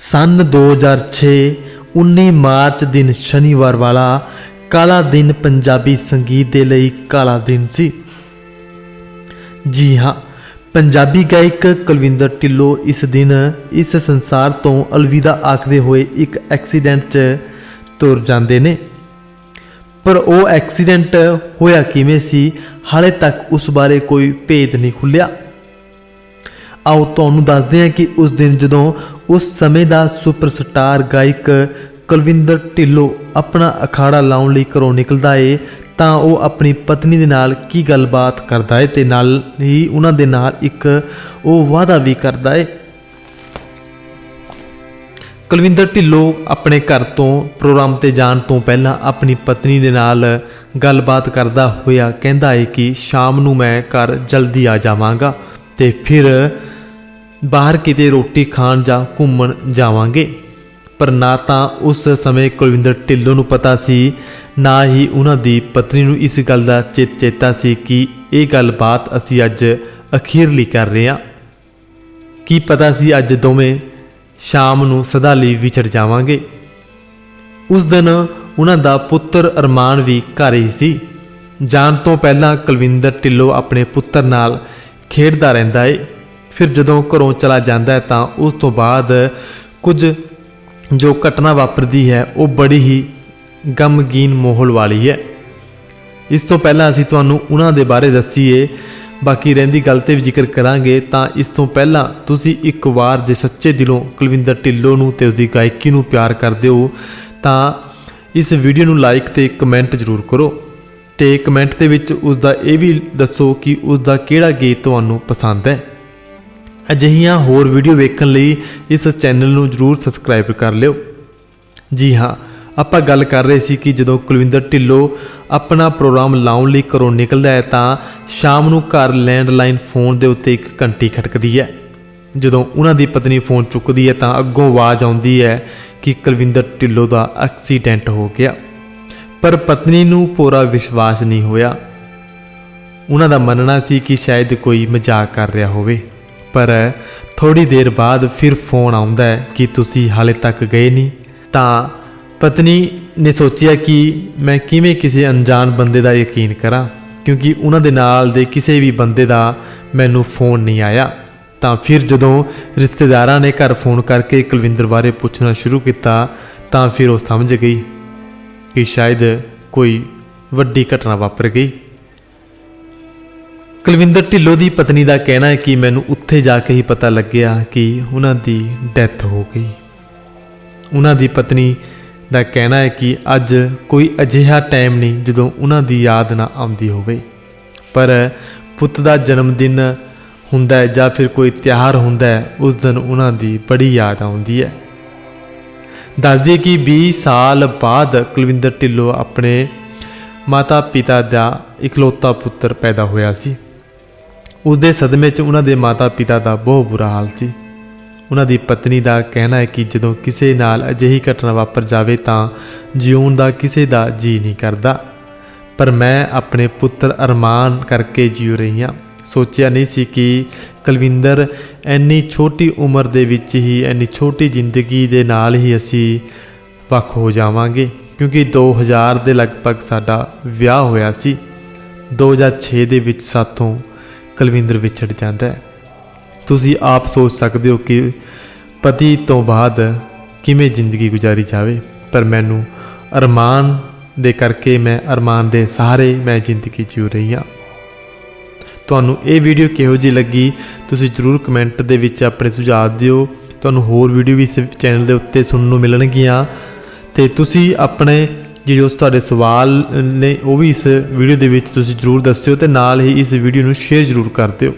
ਸਨ 2006 19 March ਦਿਨ ਸ਼ਨੀਵਾਰ ਵਾਲਾ ਕਾਲਾ ਦਿਨ ਪੰਜਾਬੀ ਸੰਗੀਤ ਦੇ ਲਈ ਕਾਲਾ ਦਿਨ ਸੀ। ਜੀ ਹਾਂ, ਪੰਜਾਬੀ ਗਾਇਕ ਕੁਲਵਿੰਦਰ ਢਿੱਲੋਂ ਇਸ ਦਿਨ ਇਸ ਸੰਸਾਰ ਤੋਂ ਅਲਵਿਦਾ ਆਖਦੇ ਹੋਏ ਇੱਕ ਐਕਸੀਡੈਂਟ 'ਚ ਤੁਰ ਜਾਂਦੇ ਨੇ। ਪਰ ਉਹ ਐਕਸੀਡੈਂਟ ਹੋਇਆ ਕਿਵੇਂ ਸੀ, ਹਾਲੇ ਤੱਕ ਉਸ ਬਾਰੇ ਕੋਈ ਭੇਦ ਨਹੀਂ ਖੁੱਲਿਆ। ਆਓ ਤੁਹਾਨੂੰ ਦੱਸਦੇ ਹਾਂ ਕਿ ਉਸ ਦਿਨ ਜਦੋਂ ਉਸ ਸਮੇਂ ਦਾ ਸੁਪਰਸਟਾਰ ਗਾਇਕ ਕੁਲਵਿੰਦਰ ਢਿੱਲੋਂ ਆਪਣਾ ਅਖਾੜਾ ਲਾਉਣ ਲਈ ਘਰੋਂ ਨਿਕਲਦਾ ਏ, ਤਾਂ ਉਹ ਆਪਣੀ ਪਤਨੀ ਦੇ ਨਾਲ ਕੀ ਗੱਲਬਾਤ ਕਰਦਾ ਏ ਤੇ ਨਾਲ ਹੀ ਉਹਨਾਂ ਦੇ ਨਾਲ ਇੱਕ ਉਹ ਵਾਅਦਾ ਵੀ ਕਰਦਾ ਏ। ਕੁਲਵਿੰਦਰ ਢਿੱਲੋਂ ਆਪਣੇ ਘਰ ਤੋਂ ਪ੍ਰੋਗਰਾਮ ਤੇ ਜਾਣ ਤੋਂ ਪਹਿਲਾਂ ਆਪਣੀ ਪਤਨੀ ਦੇ ਨਾਲ ਗੱਲਬਾਤ ਕਰਦਾ ਹੋਇਆ ਕਹਿੰਦਾ ਏ ਕਿ ਸ਼ਾਮ ਨੂੰ ਮੈਂ ਘਰ ਜਲਦੀ ਆ ਜਾਵਾਂਗਾ। ਤੇ ਫਿਰ ਬਾਹਰ ਕਿਤੇ ਰੋਟੀ ਖਾਣ ਜਾਂ ਘੁੰਮਣ ਜਾਵਾਂਗੇ। ਪਰ ਨਾ ਤਾਂ ਉਸ ਸਮੇਂ ਕੁਲਵਿੰਦਰ ਢਿੱਲੋਂ ਨੂੰ ਪਤਾ ਸੀ, ਨਾ ਹੀ ਉਹਨਾਂ ਦੀ ਪਤਨੀ ਨੂੰ ਇਸ ਗੱਲ ਦਾ ਚੇਤ ਚੇਤਾ ਸੀ ਕਿ ਇਹ ਗੱਲਬਾਤ ਅਸੀਂ ਅੱਜ ਅਖੀਰਲੀ ਕਰ ਰਹੇ ਹਾਂ। ਕੀ ਪਤਾ ਸੀ ਅੱਜ ਦੋਵੇਂ ਸ਼ਾਮ ਨੂੰ ਸਦਾ ਲਈ ਵਿਛੜ ਜਾਵਾਂਗੇ। ਉਸ ਦਿਨ ਉਹਨਾਂ ਦਾ ਪੁੱਤਰ ਅਰਮਾਨ ਵੀ ਘਰ ਹੀ ਸੀ। ਜਾਣ ਤੋਂ ਪਹਿਲਾਂ ਕੁਲਵਿੰਦਰ ਢਿੱਲੋਂ ਆਪਣੇ ਪੁੱਤਰ ਨਾਲ ਖੇਡਦਾ ਰਹਿੰਦਾ ਏ। ਫਿਰ ਜਦੋਂ ਘਰੋਂ ਚਲਾ ਜਾਂਦਾ ਹੈ ਤਾਂ ਉਸ ਤੋਂ ਬਾਅਦ ਕੁਝ ਜੋ ਘਟਨਾ ਵਾਪਰਦੀ ਹੈ, ਉਹ ਬੜੀ ਹੀ ਗਮਗੀਨ ਮਾਹੌਲ ਵਾਲੀ ਹੈ। ਇਸ ਤੋਂ ਪਹਿਲਾਂ ਅਸੀਂ ਤੁਹਾਨੂੰ ਉਹਨਾਂ ਦੇ ਬਾਰੇ ਦੱਸੀਏ। ਬਾਕੀ ਰਹਿੰਦੀ ਗੱਲ ਤੇ ਵੀ ਜ਼ਿਕਰ ਕਰਾਂਗੇ ਤਾਂ ਇਸ ਤੋਂ ਪਹਿਲਾਂ ਤੁਸੀਂ ਇੱਕ ਵਾਰ ਜੇ ਸੱਚੇ ਦਿਲੋਂ ਕੁਲਵਿੰਦਰ ਢਿੱਲੋਂ ਨੂੰ ਤੇ ਉਸਦੀ ਗਾਇਕੀ ਨੂੰ ਪਿਆਰ ਕਰਦੇ ਹੋ ਤਾਂ ਇਸ ਵੀਡੀਓ ਨੂੰ ਲਾਈਕ ਤੇ ਕਮੈਂਟ ਜ਼ਰੂਰ ਕਰੋ। ਤੇ ਕਮੈਂਟ ਦੇ ਵਿੱਚ ਉਸ ਦਾ ਇਹ ਵੀ ਦੱਸੋ ਕਿ ਉਸ ਦਾ ਕਿਹੜਾ ਗੀਤ ਤੁਹਾਨੂੰ ਪਸੰਦ ਹੈ। ਅਜਿਹੀਆਂ ਹੋਰ ਵੀਡੀਓ ਵੇਖਣ ਲਈ ਇਸ ਚੈਨਲ ਨੂੰ ਜਰੂਰ ਸਬਸਕ੍ਰਾਈਬ ਕਰ ਲਿਓ। ਜੀ ਹਾਂ, ਆਪਾਂ ਗੱਲ ਕਰ ਰਹੇ ਸੀ ਕਿ ਜਦੋਂ ਕੁਲਵਿੰਦਰ ਢਿੱਲੋਂ ਆਪਣਾ ਪ੍ਰੋਗਰਾਮ ਲਾਉਣ ਲਈ ਘਰੋਂ ਨਿਕਲਦਾ ਹੈ ਤਾਂ ਸ਼ਾਮ ਨੂੰ ਘਰ ਲੈਂਡਲਾਈਨ ਫੋਨ ਦੇ ਉੱਤੇ ਇੱਕ ਘੰਟੀ ਖਟਕਦੀ ਹੈ। ਜਦੋਂ ਉਹਨਾਂ ਦੀ ਪਤਨੀ ਫੋਨ ਚੁੱਕਦੀ ਹੈ ਤਾਂ ਅੱਗੋਂ ਆਵਾਜ਼ ਆਉਂਦੀ ਹੈ ਕਿ ਕੁਲਵਿੰਦਰ ਢਿੱਲੋਂ ਦਾ ਐਕਸੀਡੈਂਟ ਹੋ ਗਿਆ। ਪਰ ਪਤਨੀ ਨੂੰ ਪੂਰਾ ਵਿਸ਼ਵਾਸ ਨਹੀਂ ਹੋਇਆ। ਉਹਨਾਂ ਦਾ ਮੰਨਣਾ ਸੀ ਕਿ ਸ਼ਾਇਦ ਕੋਈ ਮਜ਼ਾਕ ਕਰ ਰਿਹਾ ਹੋਵੇ। ਪਰ ਥੋੜੀ ਦੇਰ ਬਾਅਦ ਫਿਰ ਫੋਨ ਆਉਂਦਾ ਹੈ ਕਿ ਤੁਸੀਂ ਹਾਲੇ ਤੱਕ ਗਏ ਨਹੀਂ। ਤਾਂ ਪਤਨੀ ਨੇ ਸੋਚਿਆ ਕਿ ਮੈਂ ਕਿਵੇਂ ਕਿਸੇ ਅਣਜਾਣ ਬੰਦੇ ਦਾ ਯਕੀਨ ਕਰਾਂ, ਕਿਉਂਕਿ ਉਹਨਾਂ ਦੇ ਨਾਲ ਦੇ ਕਿਸੇ ਵੀ ਬੰਦੇ ਦਾ ਮੈਨੂੰ ਫੋਨ ਨਹੀਂ ਆਇਆ। ਤਾਂ ਫਿਰ ਜਦੋਂ ਰਿਸ਼ਤੇਦਾਰਾਂ ਨੇ ਘਰ ਫੋਨ ਕਰਕੇ ਕੁਲਵਿੰਦਰ ਬਾਰੇ ਪੁੱਛਣਾ ਸ਼ੁਰੂ ਕੀਤਾ, ਤਾਂ ਫਿਰ ਉਹ ਸਮਝ ਗਈ। ਕਿ ਸ਼ਾਇਦ ਕੋਈ ਵੱਡੀ ਘਟਨਾ ਵਾਪਰ ਗਈ। ਕੁਲਵਿੰਦਰ ਢਿੱਲੋਂ ਦੀ ਪਤਨੀ ਦਾ ਕਹਿਣਾ ਹੈ ਕਿ ਮੈਨੂੰ ਉੱਥੇ ਜਾ ਕੇ ਹੀ ਪਤਾ ਲੱਗਿਆ ਕਿ ਉਹਨਾਂ ਦੀ ਡੈਥ ਹੋ ਗਈ। ਉਹਨਾਂ ਦੀ ਪਤਨੀ ਦਾ ਕਹਿਣਾ ਹੈ ਕਿ ਅੱਜ ਕੋਈ ਅਜਿਹਾ ਟਾਈਮ ਨਹੀਂ ਜਦੋਂ ਉਹਨਾਂ ਦੀ ਯਾਦ ਨਾ ਆਉਂਦੀ ਹੋਵੇ। ਪਰ ਪੁੱਤ ਦਾ ਜਨਮ ਦਿਨ ਹੁੰਦਾ ਹੈ ਜਾਂ ਫਿਰ ਕੋਈ ਤਿਉਹਾਰ ਹੁੰਦਾ ਹੈ, ਉਸ ਦਿਨ ਉਹਨਾਂ ਦੀ ਬੜੀ ਯਾਦ ਆਉਂਦੀ ਹੈ। ਦੱਸਦੀ ਕਿ 20 ਸਾਲ ਬਾਅਦ ਕੁਲਵਿੰਦਰ ਢਿੱਲੋਂ ਆਪਣੇ ਮਾਤਾ ਪਿਤਾ ਦਾ ਇਕਲੌਤਾ ਪੁੱਤਰ ਪੈਦਾ ਹੋਇਆ ਸੀ। ਉਸ ਦੇ ਸਦਮੇ 'ਚ ਉਹਨਾਂ ਦੇ ਮਾਤਾ ਪਿਤਾ ਦਾ ਬਹੁਤ ਬੁਰਾ ਹਾਲ ਸੀ। ਉਹਨਾਂ ਦੀ ਪਤਨੀ ਦਾ ਕਹਿਣਾ ਹੈ ਕਿ ਜਦੋਂ ਕਿਸੇ ਨਾਲ ਅਜਿਹੀ ਘਟਨਾ ਵਾਪਰ ਜਾਵੇ ਤਾਂ ਜਿਉਣ ਦਾ ਕਿਸੇ ਦਾ ਜੀ ਨਹੀਂ ਕਰਦਾ। ਪਰ ਮੈਂ ਆਪਣੇ ਪੁੱਤਰ ਅਰਮਾਨ ਕਰਕੇ ਜਿਉ ਰਹੀ ਹਾਂ। ਸੋਚਿਆ ਨਹੀਂ ਸੀ ਕਿ ਕੁਲਵਿੰਦਰ, ਇੰਨੀ ਛੋਟੀ ਉਮਰ ਦੇ ਵਿੱਚ ਹੀ, ਇੰਨੀ ਛੋਟੀ ਜ਼ਿੰਦਗੀ ਦੇ ਨਾਲ ਹੀ ਅਸੀਂ ਵੱਖ ਹੋ ਜਾਵਾਂਗੇ, ਕਿਉਂਕਿ 2000 ਦੇ ਲਗਭਗ ਸਾਡਾ ਵਿਆਹ ਹੋਇਆ ਸੀ। 2006 ਦੇ ਵਿੱਚ ਸਾਥੋਂ ਕੁਲਵਿੰਦਰ ਵਿਛੜ ਜਾਂਦਾ ਹੈ। ਤੁਸੀਂ ਆਪ ਸੋਚ ਸਕਦੇ ਹੋ ਕਿ ਪਤੀ ਤੋਂ ਬਾਅਦ ਕਿਵੇਂ ਜ਼ਿੰਦਗੀ ਗੁਜ਼ਾਰੀ ਜਾਵੇ, ਪਰ ਮੈਨੂੰ ਅਰਮਾਨ ਦੇ ਕਰਕੇ ਮੈਂ, ਅਰਮਾਨ ਦੇ ਸਹਾਰੇ ਮੈਂ ਜ਼ਿੰਦਗੀ ਜਿਉ ਰਹੀ ਹਾਂ। ਤੁਹਾਨੂੰ ਇਹ ਵੀਡੀਓ ਕਿਹੋ ਜਿਹੀ ਲੱਗੀ, ਤੁਸੀਂ ਜਰੂਰ ਕਮੈਂਟ ਦੇ ਵਿੱਚ ਆਪਣੇ ਸੁਝਾਅ ਦਿਓ। ਤੁਹਾਨੂੰ ਹੋਰ ਵੀਡੀਓ ਵੀ ਇਸ ਚੈਨਲ ਦੇ ਉੱਤੇ ਸੁਣਨ ਨੂੰ ਮਿਲਣਗੀਆਂ। ਤੇ ਤੁਸੀਂ ਆਪਣੇ ਜਿਹੜੇ ਉਸ ਤੁਹਾਡੇ ਸਵਾਲ ਨੇ, ਉਹ ਵੀ ਇਸ ਵੀਡੀਓ ਦੇ ਵਿੱਚ ਤੁਸੀਂ ਜਰੂਰ ਦੱਸਿਓ ਤੇ ਨਾਲ ਹੀ ਇਸ ਵੀਡੀਓ ਨੂੰ ਸ਼ੇਅਰ ਜਰੂਰ ਕਰ ਦਿਓ।